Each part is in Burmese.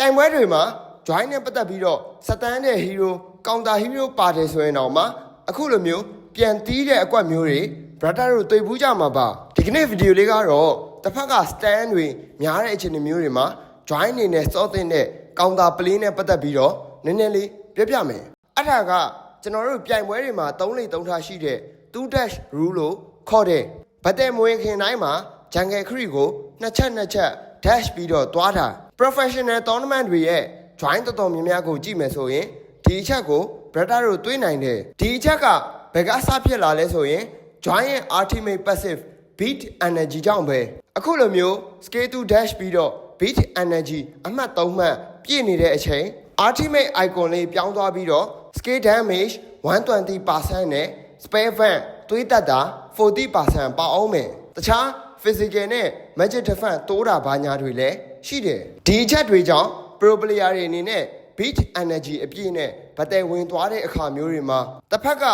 ပြိုင်ပွဲတွေမှာ join နဲ့ပတ်သက်ပြီးတော့စတန်တဲ့ hero counter hero ပါတယ်ဆိုရင်တော့မှအခုလိုမျိုးပြန်တီးတဲ့အကွက်မျိုးတွေ brother တို့တွေ့ဘူးကြမှာပါဒီကနေ့ဗီဒီယိုလေးကတော့တစ်ဖက်က stand တွေများတဲ့အခြေအနေမျိုးတွေမှာ join အနေနဲ့စောသင့်တဲ့ counter play နဲ့ပတ်သက်ပြီးတော့နည်းနည်းလေးပြပြမယ်အဲ့ဒါကကျွန်တော်တို့ပြိုင်ပွဲတွေမှာ3လိ3ထားရှိတဲ့2 dash rule လို့ခေါ်တဲ့ဗတ်တဲ့မွေးခင်တိုင်းမှာ jungle creek ကိုနှစ်ချက်နှစ်ချက် dash ပြီးတော့သွားတာ professional tournament တွေရဲ့ join တော်တော်များများကိုကြည့်မယ်ဆိုရင်ဒီအချက်ကို brother တို့တွေးနိုင်တယ်ဒီအချက်ကဘယ်ကစဖြစ်လာလဲဆိုရင် join ရဲ့ ultimate passive beat energy ကြောင့်ပဲအခုလိုမျိုး scale to dash ပြီးတော့ beat energy အမှတ်3မှတ်ပြည့်နေတဲ့အချိန် ultimate icon လေးပြောင်းသွားပြီးတော့ scale damage 120%နဲ့ spare van သွေးတက်တာ40%ပါအောင်မယ်တခြား physical နဲ့ magic defense တိုးတာဘာညာတွေလည်း ရှိတယ်ဒီအချက်တွေကြောင့် pro player တွေအနေနဲ့ beat energy အပြည့်နဲ့ဗတဲ့ဝင်သွားတဲ့အခါမျိုးတွေမှာတစ်ဖက်က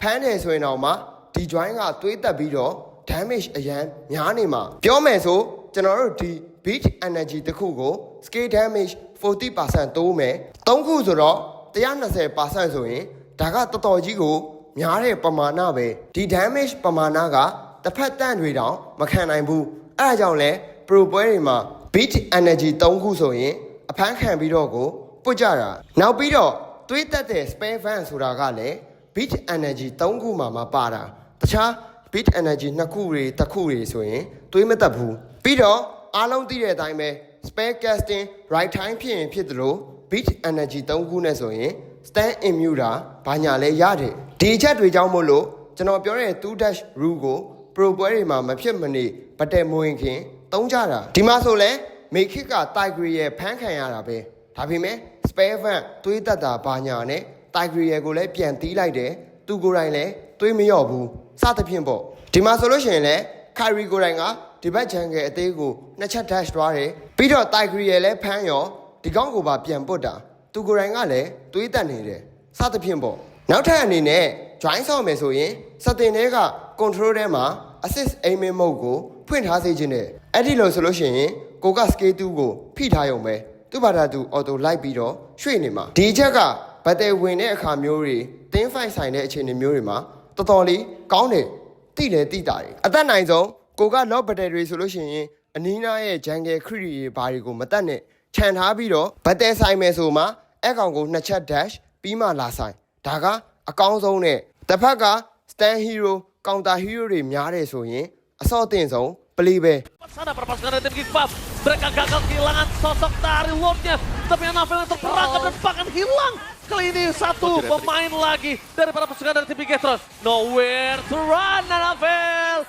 ဖမ်းတယ်ဆိုရင်တော့မှဒီ join ကသွေးတက်ပြီးတော့ damage အရန်များနေမှာပြောမယ်ဆိုကျွန်တော်တို့ဒီ beat energy တစ်ခုကို scale damage 40%တိုးမယ်၃ခုဆိုတော့120%ဆိုရင်ဒါကတော်တော်ကြီးကိုများတဲ့ပမာဏပဲဒီ damage ပမာဏကတစ်ဖက်တန့်တွေတောင်မခံနိုင်ဘူးအဲဒါကြောင့်လဲ pro ပွဲတွေမှာ beat energy 3ခုဆိုရင်အဖမ်းခံပြီးတော့ကိုပုတ်ကြတာနောက်ပြီးတော့သွေးတက်တဲ့ spare van ဆိုတာကလည်း beat energy 3ခုမှမပါတာတခြား beat energy နှစ်ခုတွေတစ်ခုတွေဆိုရင်သွေးမတက်ဘူးပြီးတော့အားလုံးသိတဲ့အတိုင်းပဲ spare casting right time ဖြစ်ရင်ဖြစ်သလို beat energy 3ခုနဲ့ဆိုရင် stand immune တာဘာညာလဲရတယ်ဒီအချက်တွေကြောင့်မို့လို့ကျွန်တော်ပြောတဲ့2 dash rule ကို pro ပွဲတွေမှာမဖြစ်မနေဗတဲ့မဝင်ခင် တုံးကြတာဒီမှာဆိုလဲမေခစ်ကတိုင်ဂရီရဲ့ဖမ်းခံရတာပဲဒါပေမဲ့ spare van သွေးတက်တာဘာညာနဲ့တိုင်ဂရီရဲ့ကိုလည်းပြန်တီးလိုက်တယ်သူကိုယ်တိုင်လည်းသွေးမလျော့ဘူးစသဖြင့်ပေါ့ဒီမှာဆိုလို့ရှိရင်လည်းခိုင်ရီကိုယ်တိုင်ကဒီဘက်ဂျန်ကယ်အသေးကိုနှစ်ချက် dash သွားတယ်ပြီးတော့တိုင်ဂရီရဲ့လည်းဖမ်းရောဒီကောင်းကိုပါပြန်ပုတ်တာသူကိုယ်တိုင်ကလည်းသွေးတက်နေတယ်စသဖြင့်ပေါ့နောက်ထပ်အနေနဲ့ join ဆောက်မယ်ဆိုရင်စတင်တွေက control ထဲမှာ assist aiming mode ကိုဖွင့်ထားစေခြင်းနဲ့အဲ့ဒီလိုဆိုလို့ရှိရင်ကိုက scale 2ကိုဖိထားရုံပဲသူ့ဘာသာသူ auto လိုက်ပြီးတော့ရွှေ့နေမှာဒီချက်ကဘတ်တယ်ဝင်တဲ့အခါမျိုးတွေတင်းဖိုက်ဆိုင်တဲ့အခြေအနေမျိုးတွေမှာတော်တော်လေးကောင်းတယ်တိတယ်တိတာတယ်အသက်နိုင်ဆုံးကိုက lock battery ဆိုလို့ရှိရင်အနီးနားရဲ့ jungle crit တွေဘာတွေကိုမတတ်နဲ့ခြံထားပြီးတော့ဘတ်တယ်ဆိုင်မယ်ဆိုမှအဲ့ကောင်ကိုနှစ်ချက် dash ပြီးမှလာဆိုင်ဒါကအကောင်းဆုံးနဲ့တစ်ဖက်က stand hero counter hero တွေများတယ်ဆိုရင်အစော့တင်ဆုံး play ပဲ Sana para pasukan dari tim Kickbuff. Mereka gagal kehilangan sosok dari Lordnya. Tapi Anafel yang terperangkap dan bahkan hilang. Kali ini satu pemain lagi dari para pasukan dari tim Bigetron. Nowhere to run Anafel.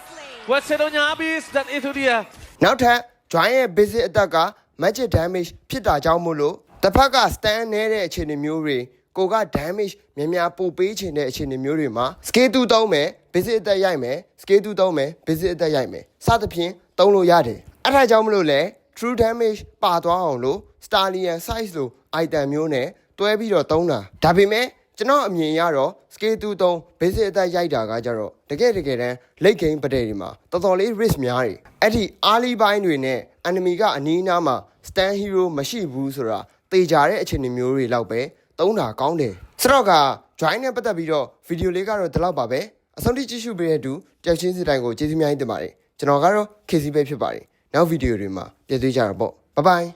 West Shadow-nya habis dan itu dia. နောက်ထပ် join ရဲ့ basic attack က magic damage ဖြစ်တာကြောင့်မို့လို့တစ်ဖက်က stand နေတဲ့အခြေအနေမျိုးတွေကိုက damage များများပို့ပေးချင်တဲ့အခြေအနေမျိုးတွေမှာ scale 2သုံးမယ် basic attack ရိုက်မယ် scale 2သုံးမယ် basic attack ရိုက်မယ်စသဖြင့်သုံးလို့ရတယ်အဲ့ဒါကြောင့်မလို့လဲ true damage ပါသွားအောင်လို့ stallion size လို့ item မျိုးနဲ့တွဲပြီးတော့သုံးတာဒါပေမဲ့ကျွန်တော်အမြင်ရတော့ scale 2သုံး basic attack ရိုက်တာကကြတော့တကယ်တကယ်တမ်း late game ပတဲ့တွေမှာတော်တော်လေး risk များတယ်အဲ့ဒီ early ဘိုင်းတွေနဲ့ enemy ကအနီးအနားမှာ stand hero မရှိဘူးဆိုတာတေချာတဲ့အခြေအနေမျိုးတွေလောက်ပဲသုံးတာကောင်းတယ်ဆိုတော့က join နဲ့ပတ်သက်ပြီးတော့ဗီဒီယိုလေးကတော့ဒီလောက်ပါပဲ အဆုံးထိကြည့်ရှုပေးတဲ့သူတယောက်ချင်းစီတိုင်းကိုကျေးဇူးများကြီးတင်ပါတယ်ကျွန်တော်ကတော့ KC ပဲဖြစ်ပါတယ်နောက်ဗီဒီယိုတွေမှာပြန်တွေ့ကြတာပေါ့ဘိုင်ဘိုင်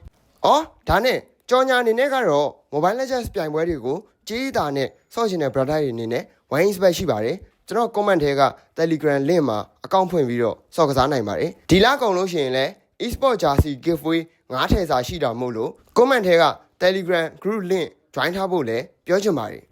အော်ဒါနဲ့ကြော်ညာအနေနဲ့ကတော့ Mobile Legends ပြိုင်ပွဲတွေကိုကြေးတာနဲ့ဆော့ချင်တဲ့ brother တွေအနေနဲ့ wine spec ရှိပါတယ်ကျွန်တော် comment ထဲက Telegram link မှာအကောင့်ဖွင့်ပြီးတော့စော့ကစားနိုင်ပါတယ်ဒီလကုန်လို့ရှိရင်လည်း e-sport jersey giveaway 9ထည့်စာရှိတာမို့လို့ comment ထဲက Telegram group link join ထားဖို့လည်းပြောချင်ပါတယ်